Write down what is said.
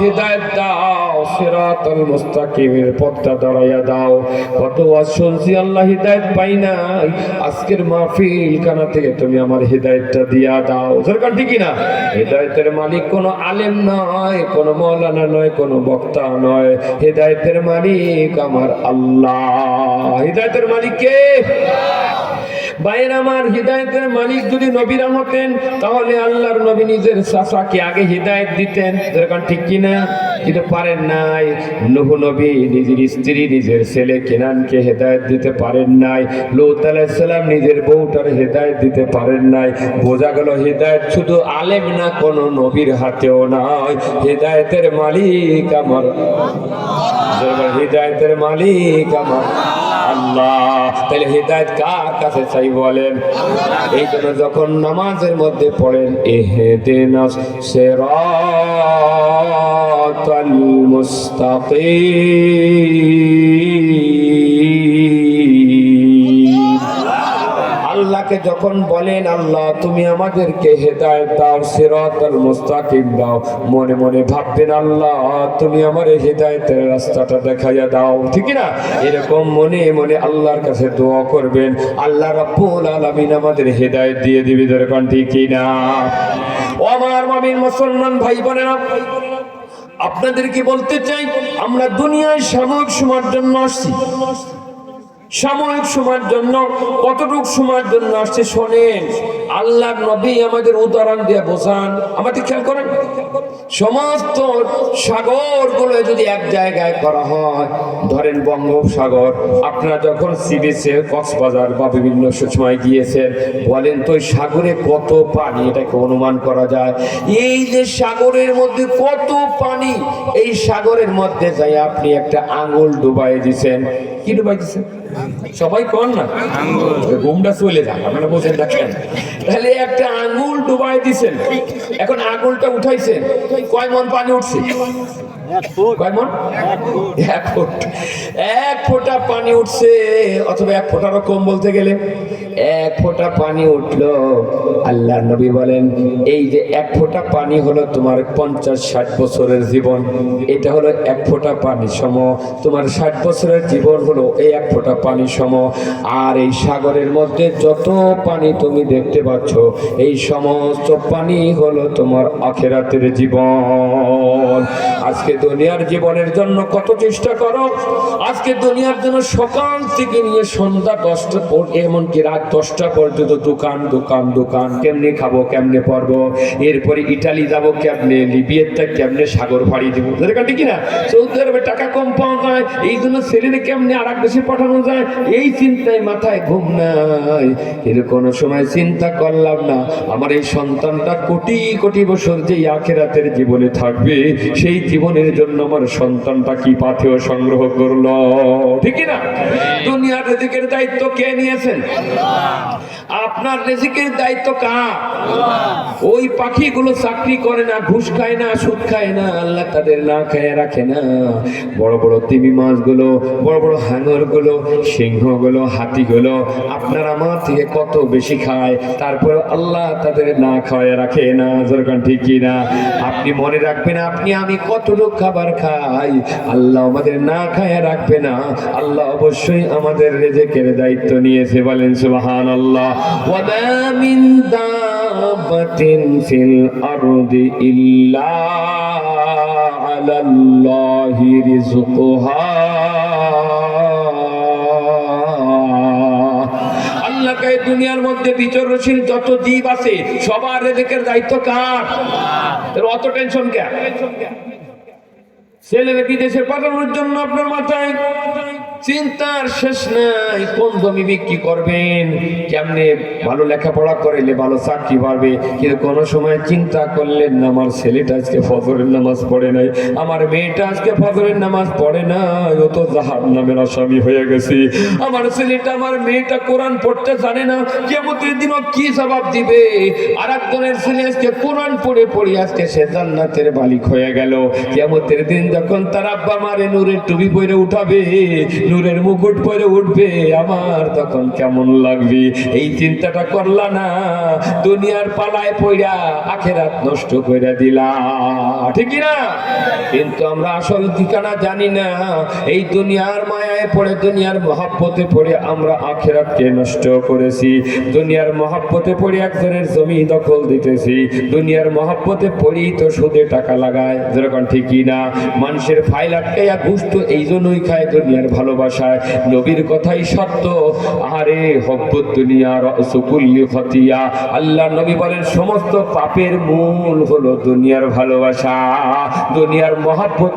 হৃদায়ত দাও, সিরাতাল মুস্তাকিমের পথটা দাঁড়াইয়া দাও। কত ওয়াজ শুনছি, আল্লাহ হৃদায়ত পাই নাই। আজকের মাহফিল কানা থেকে তুমি আমার হৃদায়তটা দিয়া দাও। সরকার ঠিকই না হৃদায়তের মালিক কোনো আলেম নয়, কোনো মৌলানা নয়, কোনো বক্তা নয়। হৃদায়তের মালিক আমার আল্লাহ। হৃদায়তের মালিক কে? বাইরে আমার হৃদায়তের মালিক যদি নবীরা হতেন তাহলে আল্লাহর নবী নিজের চাচাকে আগে হৃদায়ত দিতেন। যেরকম ঠিক কিনা কিন্তু পারেন নাই। নুহ নবী নিজের স্ত্রী, নিজের ছেলে কেনানকে হেদায়ত দিতে পারেন নাই। লৌত আলাইসাল্লাম নিজের বউটার হেদায়ত দিতে পারেন নাই। বোঝা গেল হেদায়ত শুধু আলেম না, কোনো নবীর হাতেও নয়। হেদায়তের মালিক আমার। হৃদায়তের মালিক আমার। আল্লাহ। তাহলে হৃদায়ত কার কাছে চাই বলেন? এই জন্য যখন নামাজের মধ্যে পড়েন এহে দিন সেরাতাল মুস্তাকিম। আল্লাহকে যখন বলেন, আল্লাহ, তুমি আমাদেরকে হেদায়ত দাও, সিরাতাল মুস্তাকিম দাও। মনে মনে ভাববেন, আল্লাহ, তুমি আমার এই হেদায়তের রাস্তাটা দেখাইয়া দাও। ঠিক না এরকম মনে মনে আল্লাহর কাছে দোয়া করবেন। আল্লাহ রাব্বুল আলামিন আমাদের হেদায়ত দিয়ে দিবি দরকার ঠিক না আমার মামিন মুসলমান ভাই বোনেরা আপনাদেরকে বলতে চাই? আমরা দুনিয়ায় সাময়িক সময়ের জন্য আসছি। সাময়িক সময়ের জন্য, কতটুক সময়ের জন্য আসছে শোনেন আল্লাহ নবী আমাদের উদাহরণ দিয়ে বোঝান। আমাদের খেয়াল করেন, সমস্ত সাগরগুলো যদি এক জায়গায় করা হয়, ধরেন বঙ্গোপসাগর, আপনারা যখন সি বিচে কক্সবাজার বা বিভিন্ন সময় গিয়েছেন, বলেন তো ওই সাগরে কত পানি এটাকে অনুমান করা যায়? এই যে সাগরের মধ্যে কত পানি, এই সাগরের মধ্যে যাই আপনি একটা আঙুল ডুবাই দিছেন। কি ডুবাই দিছেন? সবাই কর না? ঘুমটা চলে যায় আপনারা বোঝেন দেখেন তাহলে একটা আঙুল ডুবাই দিছেন। এখন আঙুলটা উঠাইছেন। কয় মন পানি উঠছে? এক ফুট। এক ফোঁটা পানি উঠছে অথবা এক ফোঁটারও কম বলতে গেলে। এক ফোঁটা পানি উঠল আল্লাহ নবী বলেন এই যে এক ফোঁটা পানি হলো তোমার পঞ্চাশ ষাট বছরের জীবন। এটা হলো এক ফোঁটা পানি সম। তোমার ষাট বছরের জীবন হলো এই এক ফোঁটা পানি সম। আর এই সাগরের মধ্যে যত পানি তুমি দেখতে পাচ্ছ এই সমস্ত পানি হলো তোমার আখেরাতের জীবন। আজকে দুনিয়ার জীবনের জন্য কত চেষ্টা করো। আজকে দুনিয়ার জন্য সকাল থেকে নিয়ে সন্ধ্যা দশটা এমনকি রাত দশটা পর্যন্ত দোকান দোকান দোকান। কেমনে খাব, কেমনে পরবো? এরপরে ইটালি যাব কেমনে? লিবিয়াতে কেমনে সাগর ফাড়ি দিব? এরকম ঠিক না সৌদি আরবে টাকা কম পাওয়া যায়। এই জন্য ছেলেরে কেমনে আর এক দেশে পাঠানো যায়? এই চিন্তায় মাথায় ঘুম নাই। কিন্তু কোনো সময় চিন্তা করলাম না। আমার এই সন্তানটা কোটি কোটি বছর যে আখেরাতের জীবনে থাকবে, সেই জীবনের জন্য আমার সন্তানটা কি পাথেও সংগ্রহ করল? ঠিক না দুনিয়ার রেজিকের দায়িত্ব কে নিয়েছেন? আপনার রেজিকের দায়িত্ব কার? ওই পাখিগুলো চাকরি করে না ঘুষ খায় না সুদ খায় না আল্লাহ তাদের না খায় রাখে না। বড় বড় তিমি মাছগুলো বড় বড় হাঙরগুলো সিংহগুলো হাতিগুলো আপনার আমার থেকে কত বেশি খায় তারপরে আল্লাহ তাদের না খাওয়ায় রাখে না। যেরকম ঠিকই না আপনি মনে রাখবেন আপনি আমি কতটুকু খাবার খাই। আল্লাহ আমাদের না খায় রাখবে না। আল্লাহ অবশ্যই আমাদের রেজেকের দায়িত্ব নিয়েছে বলেন সুবাহান আল্লাহ মিন ফিল আরদি ইল্লা আলাল্লাহি রিজকুহা দুনিয়ার মধ্যে বিচরণশীল যত জীব আছে সবার রেজেকের দায়িত্ব কার? অত টেনশন কে? ছেলেরা বিদেশে পাঠানোর জন্য আপনার মাথায়? চিন্তার শেষ নাই, কোন জমি বিক্রি করবেন? কেমনে ভালো লেখাপড়া করাইলে ভালো চাকরি পারবে কিন্তু কোনো সময় চিন্তা করলেন না, আমার ছেলেটা আজকে ফজরের নামাজ পড়ে নাই, আমার মেয়েটা আজকে ফজরের নামাজ পড়ে নাই, ও তো জাহার নামের আসামি হয়ে গেছে। আমার ছেলেটা, আমার মেয়েটা কোরআন পড়তে জানে না, কেমতের দিনও কি জবাব দিবে? আর একজনের ছেলে আজকে কোরআন পড়ে পড়ে আজকে সে জান্নাতের মালিক হয়ে গেল। কেমতের দিন যখন তার আব্বা মারে, নূরের টুপি পরে উঠাবে নূরের মুকুট পরে উঠবে, আমার তখন কেমন লাগবে? এই চিন্তাটা করলা না, দুনিয়ার পালায় পইরা আখেরাত নষ্ট কইরা দিলা। ঠিক না কিন্তু আমরা আসল ঠিকানা জানি না, এই দুনিয়ার মায়ায় পড়ে, দুনিয়ার মহাব্বতে পড়ে আমরা আখেরাতকে নষ্ট করেছি। দুনিয়ার মহাব্বতে পড়ে একজনের জমি দখল দিতেছি, দুনিয়ার মহাব্বতে পড়ি তো সুদে টাকা লাগায়। যেরকম ঠিকই না মানুষের ফাইল আটকাইয়া ঘুষ তো এই জন্যই খায়, দুনিয়ার ভালোবাসায়। নবীর কথাই সত্য। আরে হব্বত দুনিয়া সুকুল্লি ফতিয়া আল্লাহ নবী বলেন, সমস্ত পাপের মূল হলো দুনিয়ার ভালোবাসা। দুনিয়ার মহাব্বত